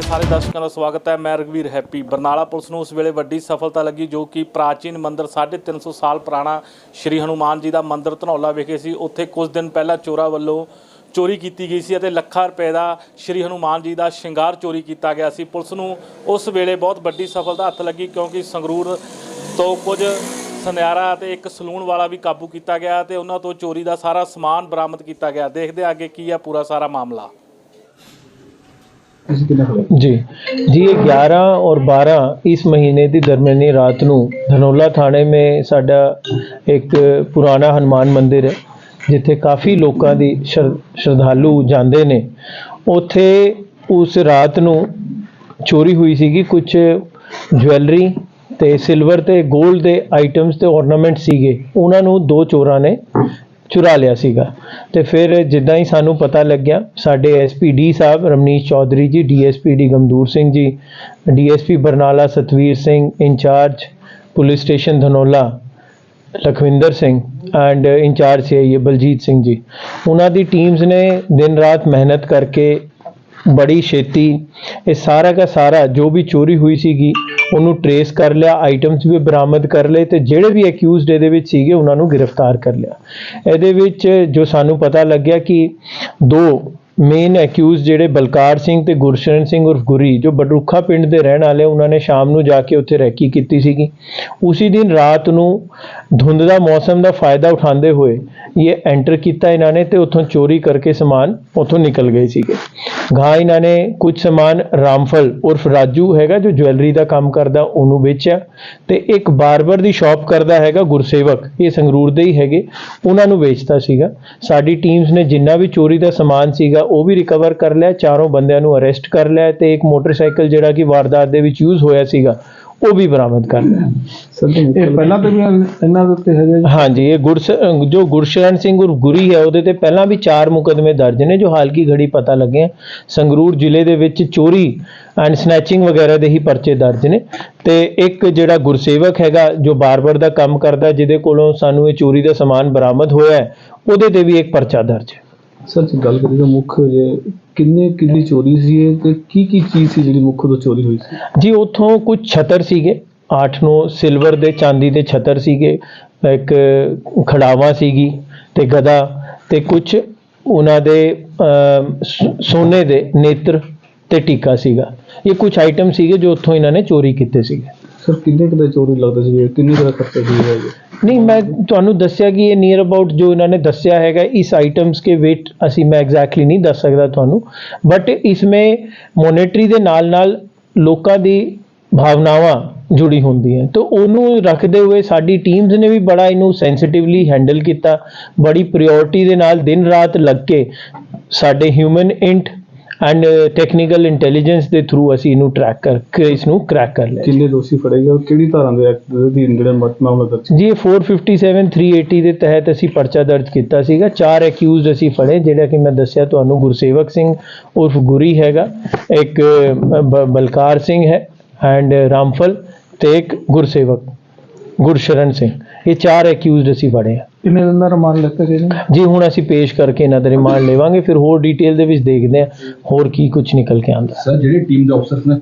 ਸਾਰੇ ਦਰਸ਼ਕਾਂ ਦਾ ਸਵਾਗਤ ਹੈ। ਮੈਂ ਰਗਵੀਰ ਹੈਪੀ। ਬਰਨਾਲਾ ਪੁਲਿਸ ਨੂੰ ਉਸ ਵੇਲੇ ਵੱਡੀ ਸਫਲਤਾ ਲੱਗੀ, ਜੋ ਕਿ ਪ੍ਰਾਚੀਨ ਮੰਦਿਰ 350 ਸਾਲ ਪੁਰਾਣਾ ਸ਼੍ਰੀ ਹਨੂਮਾਨ ਜੀ ਦਾ ਮੰਦਿਰ ਧਨੌਲਾ ਵਿਖੇ ਸੀ। ਉੱਥੇ ਕੁਝ ਦਿਨ ਪਹਿਲਾਂ ਚੋਰਾਂ ਵੱਲੋਂ ਚੋਰੀ ਕੀਤੀ ਗਈ ਸੀ ਅਤੇ ਲੱਖਾਂ ਰੁਪਏ ਦਾ ਸ਼੍ਰੀ ਹਨੂਮਾਨ ਜੀ ਦਾ ਸ਼ਿੰਗਾਰ ਚੋਰੀ ਕੀਤਾ ਗਿਆ ਸੀ। ਪੁਲਿਸ ਨੂੰ ਉਸ ਵੇਲੇ ਬਹੁਤ ਵੱਡੀ ਸਫਲਤਾ ਹੱਥ ਲੱਗੀ, ਕਿਉਂਕਿ ਸੰਗਰੂਰ ਤੋਂ ਕੁਝ ਸੁਨਿਆਰਾ ਅਤੇ ਇੱਕ ਸਲੂਨ ਵਾਲਾ ਵੀ ਕਾਬੂ ਕੀਤਾ ਗਿਆ ਤੇ ਉਹਨਾਂ ਤੋਂ ਚੋਰੀ ਦਾ ਸਾਰਾ ਸਮਾਨ ਬਰਾਮਦ ਕੀਤਾ ਗਿਆ। ਦੇਖਦੇ ਹਾਂ ਅੱਗੇ ਕੀ ਹੈ ਪੂਰਾ ਸਾਰਾ ਮਾਮਲਾ। ਤੁਸੀਂ ਕਿੰਨਾ ਖੜੇ ਜੀ। ਜੀ, ਇਹ 11 ਔਰ 12 ਇਸ ਮਹੀਨੇ ਦੀ ਦਰਮਿਆਨੀ ਰਾਤ ਨੂੰ ਧਨੋਲਾ ਥਾਣੇ ਮੇ ਸਾਡਾ ਇੱਕ ਪੁਰਾਣਾ ਹਨੂਮਾਨ ਮੰਦਿਰ ਹੈ, ਜਿੱਥੇ ਕਾਫੀ ਲੋਕਾਂ ਦੀ ਸ਼ਰ- ਸ਼ਰਧਾਲੂ ਜਾਂਦੇ ਨੇ। ਉੱਥੇ ਉਸ ਰਾਤ ਨੂੰ ਚੋਰੀ ਹੋਈ ਸੀਗੀ ਕੁਝ ਜਵੈਲਰੀ ਤੇ ਸਿਲਵਰ ਤੇ 골ਡ ਦੇ ਆਈਟਮਸ ਤੇ ornament ਸੀਗੇ। ਉਹਨਾਂ ਨੂੰ ਦੋ ਚੋਰਾਂ ਨੇ ਚੁਰਾ ਲਿਆ ਸੀਗਾ। ਤੇ ਫਿਰ ਜਿੱਦਾਂ ਹੀ ਸਾਨੂੰ ਪਤਾ ਲੱਗਿਆ, ਸਾਡੇ ਐਸਪੀਡੀ ਸਾਹਿਬ, ਰਮਨੀਸ਼ ਚੌਧਰੀ ਜੀ ਡੀਐਸਪੀਡੀ Gamdoor Singh ji DSP Barnala Satvir Singh, incharge police station Dhanola, Lakhwinder Singh and incharge ਸੀ ਬਲਜੀਤ ਸਿੰਘ ਜੀ। ਉਹਨਾਂ ਦੀ ਟੀਮਸ ਨੇ ਦਿਨ ਰਾਤ ਮਿਹਨਤ ਕਰਕੇ ਬੜੀ ਛੇਤੀ ਇਹ ਸਾਰਾ ਦਾ ਸਾਰਾ ਜੋ ਵੀ ਚੋਰੀ ਹੋਈ ਸੀਗੀ, ਉਹਨੂੰ ਟਰੇਸ ਕਰ ਲਿਆ ਆਈਟਮਸ ਵੀ ਬਰਾਮਦ ਕਰ ਲਏ ਤੇ ਜਿਹੜੇ ਵੀ ਅਕਿਊਜ਼ਡ ਇਹਦੇ ਵਿੱਚ ਸੀਗੇ, ਉਹਨਾਂ ਨੂੰ ਗ੍ਰਿਫਤਾਰ ਕਰ ਲਿਆ। ਇਹਦੇ ਵਿੱਚ ਜੋ ਸਾਨੂੰ ਪਤਾ ਲੱਗਿਆ ਕਿ ਦੋ ਮੇਨ ਅਕਿਊਜ਼ ਜਿਹੜੇ ਬਲਕਾਰ ਸਿੰਘ ਤੇ ਗੁਰਸ਼ਰਨ ਸਿੰਘ ਉਰਫ ਗੁਰੀ, ਜੋ ਬਡਰੁੱਖਾ ਪਿੰਡ ਦੇ ਰਹਿਣ ਵਾਲੇ, ਉਹਨਾਂ ਨੇ ਸ਼ਾਮ ਨੂੰ ਜਾ ਕੇ ਉੱਥੇ ਰੈਕੀ ਕੀਤੀ ਸੀਗੀ। ਉਸੇ ਦਿਨ ਰਾਤ ਨੂੰ ਧੁੰਦ ਦਾ ਮੌਸਮ ਦਾ ਫਾਇਦਾ ਉਠਾਉਂਦੇ ਹੋਏ ਇਹ ਐਂਟਰ ਕੀਤਾ ਇਹਨਾਂ ਨੇ ਤੇ ਉੱਥੋਂ ਚੋਰੀ ਕਰਕੇ ਸਮਾਨ ਉੱਥੋਂ ਨਿਕਲ ਗਏ ਸੀਗੇ। ਗਾਂ ਇਹਨਾਂ ਨੇ ਕੁਝ ਸਮਾਨ ਰਾਮਫਲ ਉਰਫ ਰਾਜੂ ਹੈਗਾ ਜੋ ਜਵੈਲਰੀ ਦਾ ਕੰਮ ਕਰਦਾ, ਉਹਨੂੰ ਵੇਚਿਆ ਤੇ ਇੱਕ ਬਾਰਬਰ ਦੀ ਸ਼ਾਪ ਕਰਦਾ ਹੈਗਾ ਗੁਰਸੇਵਕ, ਇਹ ਸੰਗਰੂਰ ਦੇ ਹੀ ਹੈਗੇ, ਉਹਨਾਂ ਨੂੰ ਵੇਚਦਾ ਸੀਗਾ। ਸਾਡੀ ਟੀਮਸ ਨੇ ਜਿੰਨਾ ਵੀ ਚੋਰੀ ਦਾ ਸਮਾਨ ਸੀਗਾ, ਉਹ ਵੀ ਰਿਕਵਰ ਕਰ ਲਿਆ, ਚਾਰੋਂ ਬੰਦਿਆਂ ਨੂੰ ਅਰੈਸਟ ਕਰ ਲਿਆ ਤੇ ਇੱਕ ਮੋਟਰਸਾਈਕਲ ਜਿਹੜਾ ਕਿ ਵਾਰਦਾਤ ਦੇ ਵਿੱਚ ਯੂਜ਼ ਹੋਇਆ ਸੀਗਾ ਉਹ ਵੀ ਬਰਾਮਦ ਕਰ ਲਿਆ। ਸਰ ਇਹ ਪਹਿਲਾਂ ਤੋਂ ਵੀ ਇਹਨਾਂ ਦੇ ਉੱਤੇ ਹੈਗਾ ਜੀ? ਹਾਂਜੀ ਇਹ ਗੁਰਸ ਜੋ ਗੁਰਸ਼ਰਨ ਸਿੰਘ ਉਰ ਗੁਰੀ ਹੈ ਉਹਦੇ ਤੇ ਪਹਿਲਾਂ ਵੀ ਚਾਰ ਮੁਕਦਮੇ ਦਰਜ ਨੇ ਜੋ ਹਾਲ ਕੀ ਘੜੀ ਪਤਾ ਲੱਗੇ। ਸੰਗਰੂਰ ਜ਼ਿਲ੍ਹੇ ਦੇ ਵਿੱਚ ਚੋਰੀ ਐਂਡ ਸਨੈਚਿੰਗ ਵਗੈਰਾ ਦੇ ਹੀ ਪਰਚੇ ਦਰਜ ਨੇ। ਤੇ ਇੱਕ ਜਿਹੜਾ ਗੁਰਸੇਵਕ ਹੈਗਾ ਜੋ ਬਾਰਬਰ ਦਾ ਕੰਮ ਕਰਦਾ ਜਿਹਦੇ ਕੋਲੋਂ ਸਾਨੂੰ ਇਹ ਚੋਰੀ ਦਾ ਸਮਾਨ ਬਰਾਮਦ ਹੋਇਆ ਉਹਦੇ ਤੇ ਵੀ ਇੱਕ ਪਰਚਾ ਦਰਜ ਹੈ। ਸਰ ਜੇ ਗੱਲ ਕਰੀਏ ਤਾਂ ਮੁੱਖ ਜੇ ਕਿੰਨੇ ਕਿੰਨੀ ਚੋਰੀ ਸੀ ਇਹ ਤੇ ਕੀ ਕੀ ਚੀਜ਼ ਸੀ ਜਿਹੜੀ ਮੁੱਖ ਤੋਂ ਚੋਰੀ ਹੋਈ ਸੀ? ਜੀ ਉੱਥੋਂ ਕੁਝ ਛਤਰ ਸੀਗੇ। 8-9 ਸਿਲਵਰ ਦੇ ਚਾਂਦੀ ਦੇ ਛਤਰ ਸੀਗੇ। ਇੱਕ ਖੜਾਵਾ ਸੀਗੀ ਤੇ ਗਦਾ ਤੇ ਕੁਝ ਉਹਨਾਂ ਦੇ ਅਮ, ਸੋਨੇ ਦੇ ਨੇਤਰ ਤੇ ਟੀਕਾ ਸੀਗਾ। ਇਹ ਕੁਝ ਆਈਟਮ ਸੀਗੇ ਜੋ ਉੱਥੋਂ ਇਹਨਾਂ ਨੇ ਚੋਰੀ ਕੀਤੇ ਸੀਗੇ। ਸਰ ਕਿੰਨੇ ਕੁ ਦਾ ਚੋਰੀ ਲੱਗਦਾ ਸੀ ਕਿੰਨੀ ਕੁ ਦਾ ਖਰਚਾ ਸੀ ਇਹ? ਨਹੀਂ, ਮੈਂ ਤੁਹਾਨੂੰ ਦੱਸਿਆ ਕਿ ਇਹ ਨੀਅਰ ਅਬਾਊਟ ਜੋ ਇਹਨਾਂ ਨੇ ਦੱਸਿਆ ਹੈਗਾ, ਇਸ ਆਈਟਮਸ ਕੇ weight ਅਸੀਂ ਮੈਂ ਐਗਜ਼ੈਕਟਲੀ ਨਹੀਂ ਦੱਸ ਸਕਦਾ ਤੁਹਾਨੂੰ। ਬਟ ਇਸਮੇ ਮੋਨੇਟਰੀ ਦੇ ਨਾਲ ਨਾਲ ਲੋਕਾਂ ਦੀ ਭਾਵਨਾਵਾਂ ਜੁੜੀ ਹੁੰਦੀਆਂ। ਤਾਂ ਉਹਨੂੰ ਰੱਖਦੇ ਹੋਏ ਸਾਡੀ ਟੀਮਸ ਨੇ ਵੀ ਬੜਾ ਇਹਨੂੰ ਸੈਂਸਿਟਿਵਲੀ ਹੈਂਡਲ ਕੀਤਾ। ਬੜੀ ਪ੍ਰਾਇੋਰਟੀ ਦੇ ਨਾਲ ਦਿਨ ਰਾਤ ਲੱਗ ਕੇ ਸਾਡੇ human int and technical intelligence ਦੇ ਥਰੂ ਅਸੀਂ ਇਹਨੂੰ ਟਰੈਕ ਕਰਕੇ ਇਸ ਨੂੰ ਕ੍ਰੈਕ ਕਰ ਲਿਆ ਕਿੰਨੇ ਦੋਸ਼ੀ ਫੜੇ ਗਏ ਔਰ ਕਿਹੜੀ ਧਾਰਾ ਦੇ ਐਕਟ ਦੇ ਅਧੀਨ ਜਿਹੜੇ ਮਾਮਲਾ ਦਰਜ ਜੀ ਇਹ 457 380 ਦੇ ਤਹਿਤ ਅਸੀਂ ਪਰਚਾ ਦਰਜ ਕੀਤਾ ਸੀਗਾ। ਚਾਰ ਅਕਿਊਜ਼ਡ ਅਸੀਂ ਫੜੇ ਜਿਹੜਾ ਕਿ ਮੈਂ ਦੱਸਿਆ ਤੁਹਾਨੂੰ ਗੁਰਸੇਵਕ ਸਿੰਘ ਉਰਫ ਗੁਰੀ ਹੈਗਾ ਇੱਕ ਬਲਕਾਰ ਸਿੰਘ ਹੈ ਐਂਡ ਰਾਮਫਲ ਤੇ ਇੱਕ ਗੁਰਸੇਵਕ ਗੁਰਸ਼ਰਨ ਸਿੰਘ। ਇਹ ਚਾਰ ਅਕਿਊਜ਼ਡ ਅਸੀਂ ਫੜੇ ਆ। ਕਿੰਨੇ ਦਿਨ ਦਾ ਰਿਮਾਂਡ ਲਿੱਤਾ ਜੀ ਜੀ ਹੁਣ ਅਸੀਂ ਪੇਸ਼ ਕਰਕੇ ਇਹਨਾਂ ਦਾ ਰਿਮਾਂਡ ਲਵਾਂਗੇ ਫਿਰ ਹੋਰ ਡਿਟੇਲ ਦੇ ਵਿੱਚ ਦੇਖਦੇ ਹਾਂ ਹੋਰ ਕੀ ਕੁਝ ਨਿਕਲ ਕੇ ਆਉਂਦਾ। ਸਰ ਜਿਹੜੀ ਟੀਮ ਦੇ ਅਫਸਰਸ ਨੇ